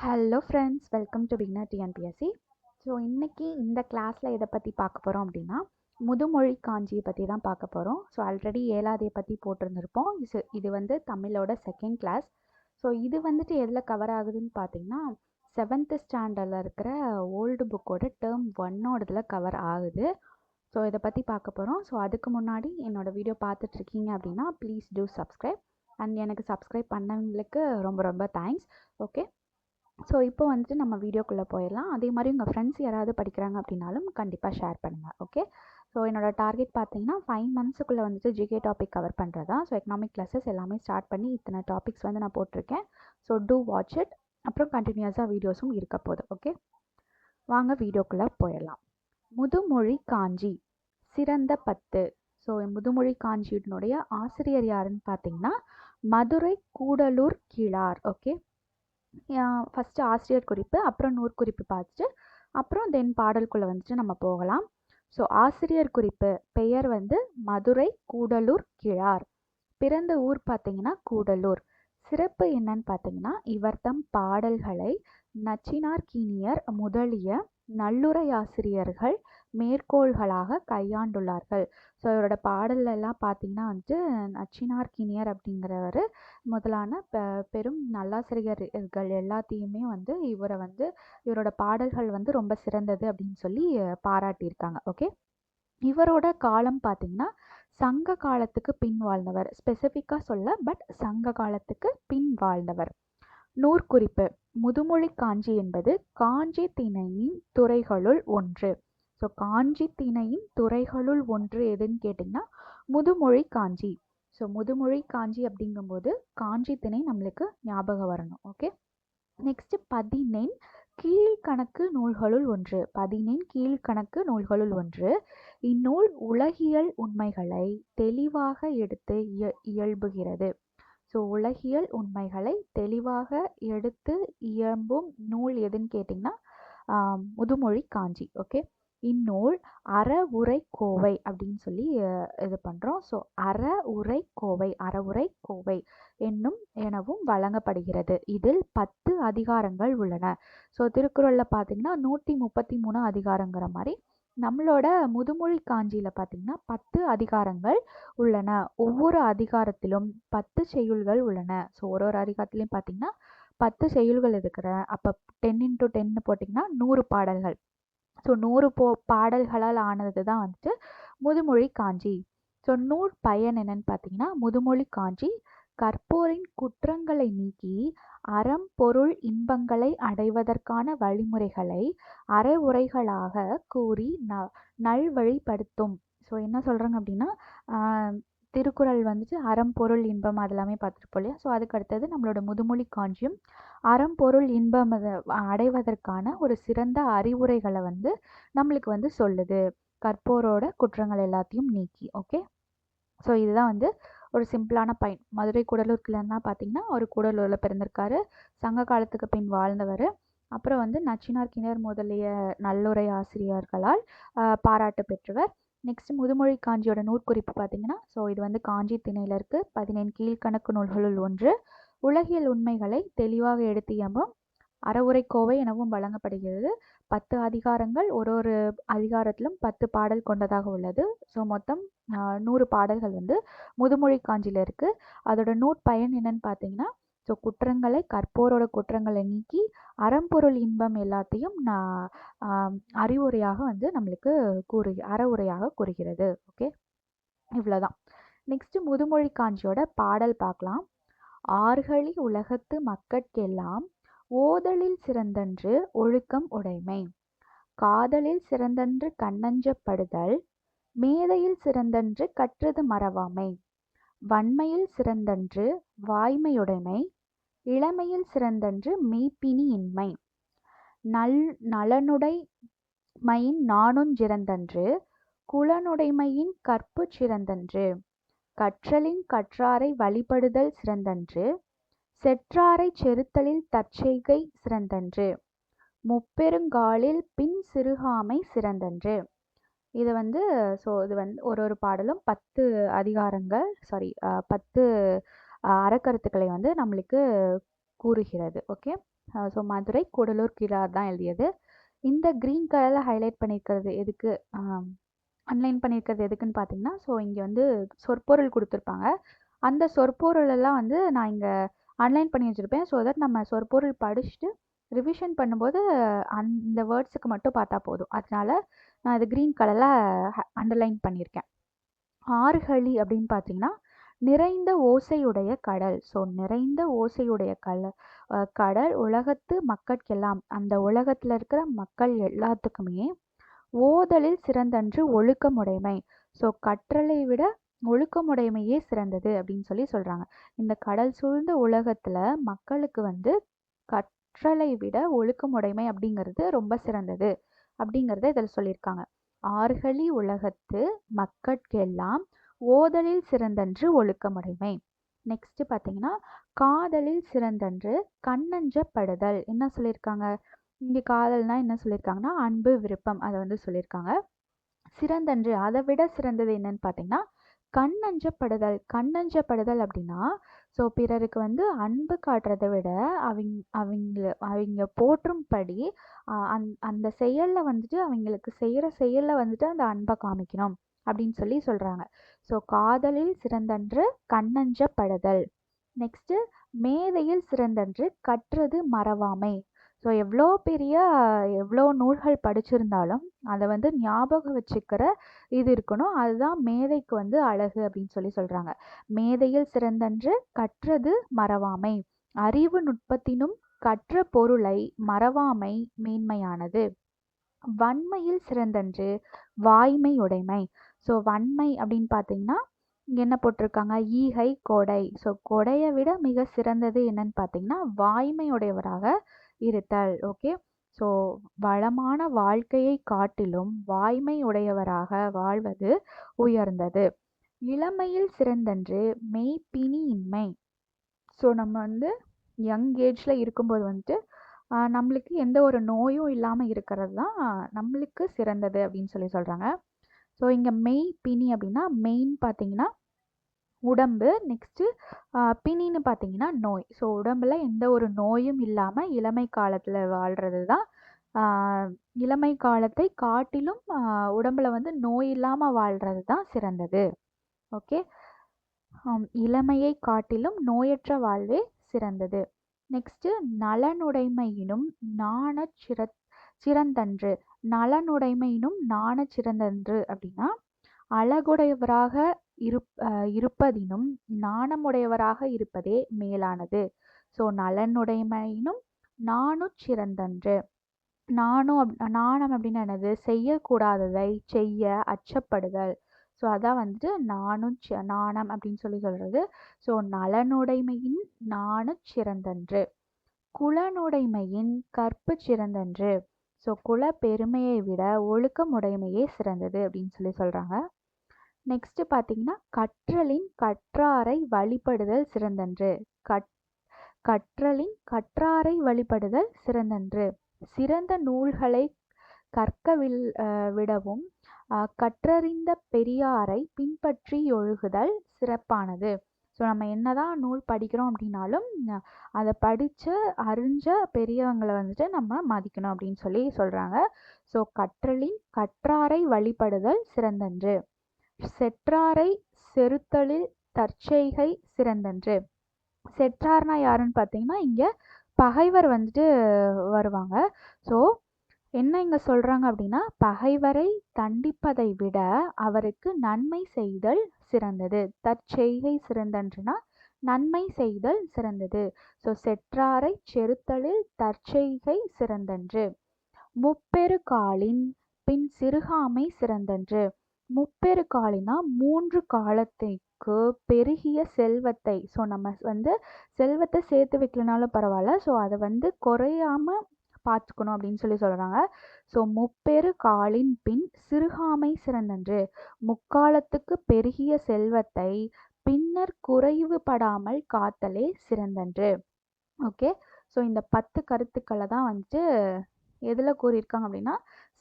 Hello friends welcome to beginner TNPSC so இன்றைக்கி இந்த கிளாஸில் இதை பற்றி பார்க்க போகிறோம் அப்படின்னா முதுமொழி காஞ்சியை பற்றி தான் பார்க்க போகிறோம் ஸோ ஆல்ரெடி ஏழாவதை பற்றி போட்டிருந்துருப்போம். இது இது வந்து தமிழோட செகண்ட் கிளாஸ் ஸோ இது வந்துட்டு எதில் கவர் ஆகுதுன்னு பார்த்தீங்கன்னா செவன்த்து ஸ்டாண்டர்டில் இருக்கிற ஓல்டு புக்கோட டேர்ம் ஒன்னோடதில் கவர் ஆகுது. ஸோ இதை பற்றி பார்க்க போகிறோம் ஸோ அதுக்கு முன்னாடி என்னோடய வீடியோ பார்த்துட்ருக்கீங்க அப்படின்னா ப்ளீஸ் டூ சப்ஸ்கிரைப் அண்ட் எனக்கு சப்ஸ்கிரைப் பண்ணவங்களுக்கு ரொம்ப ரொம்ப தேங்க்ஸ் ஓகே ஸோ இப்போ வந்துட்டு நம்ம வீடியோக்குள்ளே போயிடலாம். அதே மாதிரி உங்கள் ஃப்ரெண்ட்ஸ் யாராவது படிக்கிறாங்க அப்படின்னாலும் கண்டிப்பாக ஷேர் பண்ணுங்கள் ஓகே ஸோ என்னோடய டார்கெட் பார்த்தீங்கன்னா ஃபைவ் மந்த்ஸுக்குள்ளே வந்துட்டு ஜிகே டாபிக் கவர் பண்ணுறதா ஸோ எக்கனாமிக் கிளாஸஸ் எல்லாமே ஸ்டார்ட் பண்ணி இத்தனை டாபிக்ஸ் வந்து நான் போட்டிருக்கேன். ஸோ டூ வாட்ச் இட் அப்புறம் கண்டினியூஸாக வீடியோஸும் இருக்க போகுது ஓகே வாங்க வீடியோக்குள்ளே போயிடலாம். முதுமொழி காஞ்சி சிறந்த பத்து. ஸோ முதுமொழி காஞ்சியினுடைய ஆசிரியர் யாருன்னு பார்த்தீங்கன்னா மதுரை கூடலூர் கீழார் ஓகே ஃபஸ்ட்டு ஆசிரியர் குறிப்பு அப்புறம் நூற்குறிப்பு பார்த்துட்டு அப்புறம் தென் பாடலுக்குள்ளே வந்துட்டு நம்ம போகலாம். ஸோ ஆசிரியர் குறிப்பு பெயர் வந்து மதுரை கூடலூர் கிழார். பிறந்த ஊர் பார்த்தீங்கன்னா கூடலூர். சிறப்பு என்னன்னு பார்த்தீங்கன்னா இவர்தம் பாடல்களை நச்சினார்கீனியர் முதலிய நல்லுரையாசிரியர்கள் மேற்கோள்களாக கையாண்டுள்ளார்கள். ஸோ இவரோட பாடலெல்லாம் பார்த்தீங்கன்னா வந்துட்டு நச்சினார்கினியர் அப்படிங்கிறவர் முதலான பெ பெரும் நல்லாசிரியர்கள் எல்லாத்தையுமே வந்து இவரை வந்து இவரோட பாடல்கள் வந்து ரொம்ப சிறந்தது அப்படின்னு சொல்லி பாராட்டியிருக்காங்க. ஓகே இவரோட காலம் பார்த்தீங்கன்னா சங்க காலத்துக்கு பின் வாழ்ந்தவர். ஸ்பெசிஃபிக்காக சொல்ல பட் சங்க காலத்துக்கு பின் வாழ்ந்தவர். நூற்குறிப்பு. முதுமொழி காஞ்சி என்பது காஞ்சி திணையின் துறைகளுள் ஒன்று. ஸோ காஞ்சி திணையின் துறைகளுள் ஒன்று எதுன்னு கேட்டிங்கன்னா முதுமொழி காஞ்சி. ஸோ முதுமொழி காஞ்சி அப்படிங்கும்போது காஞ்சி திணை நம்மளுக்கு ஞாபகம் வரணும். ஓகே நெக்ஸ்ட் பதினெண் கீழ்கணக்கு நூல்களுள் ஒன்று. பதினெண் கீழ்கணக்கு நூல்களுள் ஒன்று. இந்நூல் உலகியல் உண்மைகளை தெளிவாக எடுத்து இயல்புகிறது. ஸோ உலகியல் உண்மைகளை தெளிவாக எடுத்து இயம்பும் நூல் எதுன்னு கேட்டிங்கன்னா முதுமொழி காஞ்சி ஓகே? இந்நூல் அற உரை கோவை அப்படின்னு சொல்லி இது பண்ணுறோம் ஸோ அற உரை கோவை அறவுரை கோவை என்னும் எனவும் வழங்கப்படுகிறது. இதில் பத்து அதிகாரங்கள் உள்ளன. ஸோ திருக்குறளில் பார்த்தீங்கன்னா நூற்றி முப்பத்தி மூணு அதிகாரங்கிற மாதிரி நம்மளோட முதுமொழி காஞ்சியில் பார்த்தீங்கன்னா பத்து அதிகாரங்கள் உள்ளன. ஒவ்வொரு அதிகாரத்திலும் பத்து செய்யுள்கள் உள்ளன. ஸோ ஒரு ஒரு அதிகாரத்துலேயும் பார்த்தீங்கன்னா பத்து செய்யுள்கள் இருக்கிற அப்போ டென் இன்ட்டு டென்னு போட்டிங்கன்னா நூறு பாடல்கள். ஸோ நூறு போ பாடல்களால் ஆனது தான் வந்துட்டு முதுமொழி காஞ்சி. ஸோ நூல் பயன் என்னன்னு பார்த்தீங்கன்னா முதுமொழி காஞ்சி கற்போரின் குற்றங்களை நீக்கி அறம் பொருள் இன்பங்களை அடைவதற்கான வழிமுறைகளை அறவுரைகளாக கூறி ந நல்வழிப்படுத்தும் ஸோ என்ன சொல்கிறாங்க அப்படின்னா திருக்குறள் வந்துட்டு அறம் பொருள் இன்பம் அதெல்லாமே பார்த்துருப்போம் இல்லையா ஸோ அதுக்கு அடுத்தது நம்மளோட முதுமொழி காஞ்சியம். அறம் பொருள் இன்பம் அடைவதற்கான ஒரு சிறந்த அறிவுரைகளை வந்து நம்மளுக்கு வந்து சொல்லுது. கற்போரோட குற்றங்கள் எல்லாத்தையும் நீக்கி ஓகே ஸோ இதுதான் வந்து ஒரு சிம்பிளான பையன். மதுரை கூடலூர் கிளன்னா பார்த்தீங்கன்னா அவர் கூடலூரில் பிறந்திருக்காரு. சங்க காலத்துக்கு பின் வாழ்ந்தவர். அப்புறம் வந்து நச்சினார் கிணர் முதலிய நல்லுரை ஆசிரியர்களால் பாராட்டு பெற்றவர். நெக்ஸ்ட் முதுமொழி காஞ்சியோட நூற்குறிப்பு பார்த்தீங்கன்னா ஸோ இது வந்து காஞ்சி திணையில் இருக்குது பதினேழு கீழ்கணக்கு நூல்களுள் ஒன்று. உலகியல் உண்மைகளை தெளிவாக எடுத்து எம்பும் அறவுரை கோவை எனவும் வழங்கப்படுகிறது. பத்து அதிகாரங்கள் ஒரு ஒரு அதிகாரத்திலும் பத்து பாடல் கொண்டதாக உள்ளது. ஸோ மொத்தம் நூறு பாடல்கள் வந்து முதுமொழி காஞ்சியில் இருக்குது அதோட நூற்பயன் என்னன்னு பார்த்தீங்கன்னா ஸோ குற்றங்களை கற்போரோட குற்றங்களை நீக்கி அறம்பொருள் இன்பம் எல்லாத்தையும் நான் அறிவுரையாக வந்து நம்மளுக்கு கூறு அறவுரையாக கூறுகிறது. ஓகே இவ்வளோதான் நெக்ஸ்ட்டு முதுமொழி காஞ்சியோட பாடல் பார்க்கலாம் ஆர்கழி உலகத்து மக்கட்கெல்லாம் ஓதலில் சிறந்தன்று ஒழுக்கம் உடைமை. காதலில் சிறந்தன்று கண்ணஞ்சப்படுதல். மேதையில் சிறந்தன்று கற்றது மறவாமை. வன்மையில் சிறந்தன்று வாய்மையுடைமை. இளமையில் சிறந்தன்று மெய்ப்பினி இன்மை. நல் நலனுடைமையின் மையின் நாணுஞ்சிறந்தன்று குலனுடைமையின் கற்பு சிறந்தன்று கற்றலின் கற்றாரை வழிபடுதல் சிறந்தன்று செற்றாரை செருத்தலில் தற்செய்கை சிறந்தன்று. முப்பெருங்காலில் பின் சிறுகாமை சிறந்தன்று. இது வந்து ஸோ இது வந்து ஒரு ஒரு பாடலும் பத்து அதிகாரங்கள் சாரி பத்து அறக்கருத்துக்களை வந்து நம்மளுக்கு கூறுகிறது ஓகே ஸோ மதுரை கூடலூர் கிழார் தான் எழுதியது. இந்த க்ரீன் கலரில் ஹைலைட் பண்ணியிருக்கிறது எதுக்கு? அன்லைன் பண்ணியிருக்கிறது எதுக்குன்னு பார்த்தீங்கன்னா ஸோ இங்கே வந்து சொற்பொருள் கொடுத்துருப்பாங்க. அந்த சொற்பொருள் எல்லாம் வந்து நான் இங்கே அன்லைன் பண்ணி வச்சுருப்பேன். ஸோ தட் நம்ம சொற்பொருள் படிச்சுட்டு ரிவிஷன் பண்ணும்போது அந்த வேர்ட்ஸுக்கு மட்டும் பார்த்தா போதும். அதனால நான் இது க்ரீன் கலரில் அண்டர்லைன் பண்ணியிருக்கேன். ஆறுகளி அப்படின்னு பார்த்தீங்கன்னா நிறைந்த ஓசையுடைய கடல். ஸோ நிறைந்த ஓசையுடைய கல கடல் உலகத்து மக்கட்கெல்லாம் அந்த உலகத்தில் இருக்கிற மக்கள் எல்லாத்துக்குமே ஓதலில் சிறந்தன்று ஒழுக்கமுடைமை. ஸோ கற்றலை விட ஒழுக்கமுடைமையே சிறந்தது அப்படின்னு சொல்லி சொல்கிறாங்க இந்த கடல் சூழ்ந்த உலகத்தில் மக்களுக்கு வந்து கற்றலை விட ஒழுக்கமுடைமை அப்படிங்கிறது ரொம்ப சிறந்தது அப்படிங்கிறத இதில் சொல்லியிருக்காங்க. ஆறுகளி உலகத்து மக்கட்கெல்லாம் ஓதலில் சிறந்தன்று ஒழுக்கமுடைமை. நெக்ஸ்ட் பார்த்தீங்கன்னா காதலில் சிறந்தன்று கண்ணஞ்சப்படுதல். என்ன சொல்லியிருக்காங்க? இங்கே காதல்னா என்ன சொல்லியிருக்காங்கன்னா அன்பு விருப்பம் அதை வந்து சொல்லியிருக்காங்க. சிறந்தன்று அதை விட சிறந்தது என்னன்னு பார்த்தீங்கன்னா கண்ணஞ்சப்படுதல் கண்ணஞ்சப்படுதல் அப்படின்னா ஸோ பிறருக்கு வந்து அன்பு காட்டுறதை விட அவங்க அவங்கள அவங்க போற்றும்படி அந் அந்த செயலில் வந்துட்டு அவங்களுக்கு செய்கிற செயலில் வந்துட்டு அந்த அன்பை காமிக்கணும் அப்படின்னு சொல்லி சொல்கிறாங்க ஸோ காதலில் சிறந்தன்று கண்ணஞ்சப்படுதல் நெக்ஸ்ட்டு மேதையில் சிறந்தன்று கற்றது மறவாமை. ஸோ எவ்வளோ பெரிய எவ்வளோ நூல்கள் படிச்சிருந்தாலும் அதை வந்து ஞாபகம் வச்சுக்கிற இது இருக்கணும். அதுதான் மேதைக்கு வந்து அழகு அப்படின்னு சொல்லி சொல்கிறாங்க மேதையில் சிறந்தன்று கற்றது மறவாமை. அறிவு நுட்பத்தினும் கற்ற பொருளை மறவாமை மேன்மையானது. வன்மையில் சிறந்தன்று வாய்மை உடைமை. ஸோ வன்மை அப்படின்னு பார்த்தீங்கன்னா என்ன போட்டிருக்காங்க? ஈகை கொடை. ஸோ கொடையை விட மிக சிறந்தது என்னன்னு பார்த்தீங்கன்னா வாய்மையுடையவராக இருத்தல். ஓகே ஸோ வளமான வாழ்க்கையை காட்டிலும் வாய்மை உடையவராக வாழ்வது உயர்ந்தது. இளமையில் சிறந்தன்று மெய்ப்பினியின்மை ஸோ நம்ம வந்து யங் ஏஜில் இருக்கும்போது வந்துட்டு நம்மளுக்கு எந்த ஒரு நோயும் இல்லாமல் இருக்கிறது தான் நம்மளுக்கு சிறந்தது அப்படின்னு சொல்லி சொல்கிறாங்க ஸோ இங்கே மெய் பிணி அப்படின்னா மெயின் பார்த்தீங்கன்னா உடம்பு நெக்ஸ்ட்டு பிணின்னு பார்த்தீங்கன்னா நோய். ஸோ உடம்புல எந்த ஒரு நோயும் இல்லாமல் இளமை காலத்தில் வாழ்கிறது தான் இளமை காலத்தை காட்டிலும் உடம்புல வந்து நோய் இல்லாமல் வாழ்கிறது தான் சிறந்தது ஓகே இளமையை காட்டிலும் நோயற்ற வாழ்வே சிறந்தது. நெக்ஸ்ட்டு நலனுடைமையினும் நாண சிற சிறந்தன்று. நலனுடைமையினும் நாண சிறந்தன்று அப்படின்னா அழகுடையவராக இருப் இருப்பதினும் நாணமுடையவராக இருப்பதே மேலானது. ஸோ நலனுடைமையினும் நாணும் சிறந்தன்று. நாணும் அப் நாணம் அப்படின்னு என்னது? செய்யக்கூடாததை செய்ய அச்சப்படுதல். ஸோ அதான் வந்துட்டு நாணும் நாணம் அப்படின்னு சொல்லி சொல்கிறது ஸோ நலனுடைமையின் நாண சிறந்தன்று. குலனுடைமையின் கற்பு சிறந்தன்று. ஸோ குல பெருமையை விட ஒழுக்கமுடைமையே சிறந்தது அப்படின்னு சொல்லி சொல்கிறாங்க நெக்ஸ்ட் பார்த்தீங்கன்னா கற்றலின் கற்றாரை வழிபடுதல் சிறந்தன்று. கட் கற்றலின் கற்றாரை வழிபடுதல் சிறந்தன்று. சிறந்த நூல்களை கற்கவில் விடவும் கற்றறிந்த பெரியாரை பின்பற்றி ஒழுகுதல் சிறப்பானது. ஸோ நம்ம என்னதான் நூல் படிக்கிறோம் அப்படின்னாலும் அதை படித்து அறிஞ்ச பெரியவங்களை வந்துட்டு நம்ம மதிக்கணும் அப்படின்னு சொல்லி சொல்கிறாங்க ஸோ கற்றலின் கற்றாரை வழிபடுதல் சிறந்தன்று. செற்றாரை செருத்தலில் தற்செய்கை சிறந்தன்று. செற்றார்னா யாருன்னு பார்த்தீங்கன்னா இங்கே பகைவர் வந்துட்டு வருவாங்க. ஸோ என்ன இங்கே சொல்கிறாங்க அப்படின்னா பகைவரை தண்டிப்பதை விட அவருக்கு நன்மை செய்தல் சிறந்தது. தற்செய்கை சிறந்தன்றுனா நன்மை செய்தல் சிறந்தது. ஸோ செற்றாரை செருத்தலில் தற்செய்கை சிறந்தன்று. முப்பெரு காலின் பின் சிறுகாமை சிறந்தன்று. முப்பெரு காலினா மூன்று காலத்திற்கு பெருகிய செல்வத்தை. ஸோ நம்ம வந்து செல்வத்தை சேர்த்து வைக்கலனாலும் பரவாயில்ல. ஸோ அதை வந்து குறையாம பார்த்துக்கணும் அப்படின்னு சொல்லி சொல்கிறாங்க ஸோ முப்பெரு காலின் பின் சிறுகாமை சிறந்தன்று. முக்காலத்துக்கு பெருகிய செல்வத்தை பின்னர் குறைவுபடாமல் காத்தலே சிறந்தன்று. ஓகே ஸோ இந்த பத்து கருத்துக்களை தான் வந்துட்டு எதில் கூறியிருக்காங்க அப்படின்னா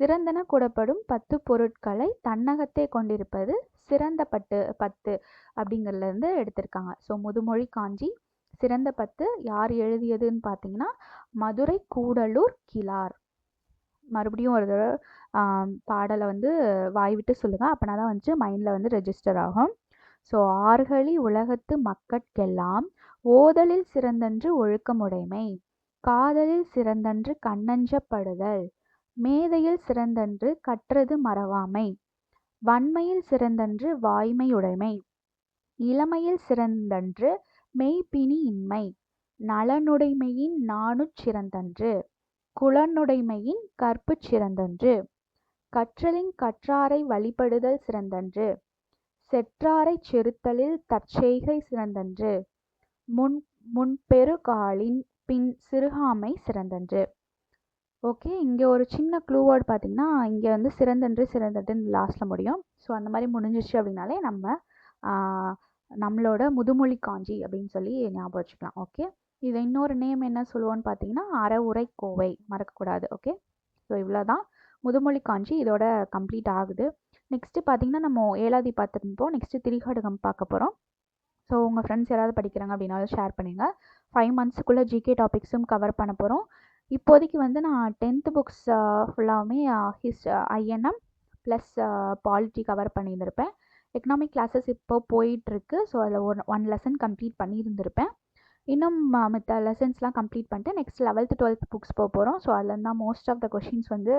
சிறந்தன கூடப்படும் பத்து பொருட்களை தன்னகத்தே கொண்டிருப்பது சிறந்த பட்டு பத்து அப்படிங்கிறதுலேருந்து எடுத்திருக்காங்க. ஸோ முதுமொழி காஞ்சி சிறந்த பத்து யார் எழுதியதுன்னு பார்த்தீங்கன்னா மதுரை கூடலூர் கிளார் மறுபடியும் ஒரு தடவை பாடலை வந்து வாய்விட்டு சொல்லுங்கள் அப்போனா தான் வந்து மைண்டில் வந்து ரெஜிஸ்டர் ஆகும். ஸோ ஆறுகளி உலகத்து மக்கட்கெல்லாம் ஓதலில் சிறந்தன்று ஒழுக்கமுடைமை காதலில் சிறந்தன்று கண்ணஞ்சப்படுதல். மேதையில் சிறந்தன்று கற்றது மறவாமை. வன்மையில் சிறந்தன்று வாய்மையுடைமை. இளமையில் சிறந்தன்று மெய்ப்பினி இன்மை. நலனுடைமையின் நாணுச் சிறந்தன்று. குலனுடைமையின் கற்புச் சிறந்தன்று. கற்றலின் கற்றாரை வழிபடுதல் சிறந்தன்று. செற்றாரைச் செறுத்தலில் தற்செய்கை சிறந்தன்று. முன் முன்பெருகாலின் பின் சிறுகாமை சிறந்தன்று. ஓகே இங்கே ஒரு சின்ன க்ளூ வேர்ட் பார்த்தீங்கன்னா இங்கே வந்து சிறந்தன்று சிறந்தட்டுன்னு லாஸ்ட்டில் முடியும். ஸோ அந்த மாதிரி முடிஞ்சிச்சு அப்படின்னாலே நம்ம நம்மளோட முதுமொழி காஞ்சி அப்படின்னு சொல்லி ஞாபகம் வச்சுக்கலாம். ஓகே இதை இன்னொரு நேம் என்ன சொல்லுவோன்னு பார்த்தீங்கன்னா அறவுரை கோவை மறக்கக்கூடாது ஓகே ஸோ இவ்வளோ தான் முதுமொழி காஞ்சி இதோட கம்ப்ளீட் ஆகுது. நெக்ஸ்ட்டு பார்த்தீங்கன்னா நம்ம ஏழாதி பார்த்துருப்போம் நெக்ஸ்ட்டு திரிகடுகம் பார்க்க போகிறோம் ஸோ உங்கள் ஃப்ரெண்ட்ஸ் யாராவது படிக்கிறாங்க அப்படின்னாலும் ஷேர் பண்ணுங்கள் ஃபைவ் மந்த்ஸுக்குள்ளே ஜிகே டாபிக்ஸும் கவர் பண்ண போகிறோம் இப்போதைக்கு வந்து நான் tenth books ஃபுல்லாகவுமே his INM plus polity cover பண்ணியிருந்திருப்பேன். Economic classes இப்போ போயிட்டுருக்கு. ஸோ அதில் ஒன் ஒன் லெசன் கம்ப்ளீட் பண்ணியிருந்திருப்பேன். இன்னும் மற்ற லெசன்ஸ்லாம் கம்ப்ளீட் பண்ணிட்டு நெக்ஸ்ட் லெவல்த்து டுவெல்த் புக்ஸ் போக போகிறோம் ஸோ அதில் தான் மோஸ்ட் ஆஃப் த கொஷின்ஸ் வந்து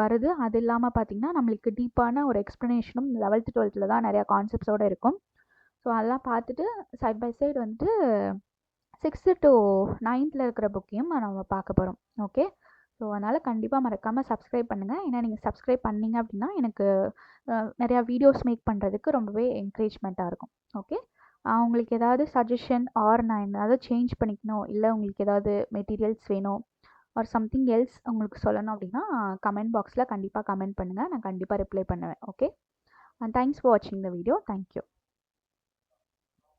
வருது. அது இல்லாமல் பார்த்திங்கன்னா நம்மளுக்கு டீப்பான ஒரு எக்ஸ்ப்ளனேஷனும் லெவல்த்து டுவெல்த்தில் தான் நிறையா கான்செப்ட்ஸோடு இருக்கும். ஸோ அதெல்லாம் பார்த்துட்டு சைட் பை சைடு வந்துட்டு சிக்ஸ்த்து டு நைன்த்தில் இருக்கிற புக்கையும் நம்ம பார்க்க போகிறோம் ஓகே ஸோ அதனால் கண்டிப்பாக மறக்காமல் சப்ஸ்கிரைப் பண்ணுங்கள் ஏன்னா நீங்கள் சப்ஸ்கிரைப் பண்ணிங்க அப்படின்னா எனக்கு நிறையா வீடியோஸ் மேக் பண்ணுறதுக்கு ரொம்பவே என்கரேஜ்மெண்ட்டாக இருக்கும். ஓகே உங்களுக்கு ஏதாவது சஜஷன் ஆர் நான் ஏதாவது சேஞ்ச் பண்ணிக்கணும் இல்லை உங்களுக்கு ஏதாவது மெட்டீரியல்ஸ் வேணும் ஆர் சம்திங் எல்ஸ் உங்களுக்கு சொல்லணும் அப்படின்னா கமெண்ட் பாக்ஸில் கண்டிப்பாக கமெண்ட் பண்ணுங்கள் நான் கண்டிப்பாக ரிப்ளை பண்ணுவேன். ஓகே அண்ட் தேங்க்ஸ் ஃபார் வாட்சிங் த வீடியோ தேங்க்யூ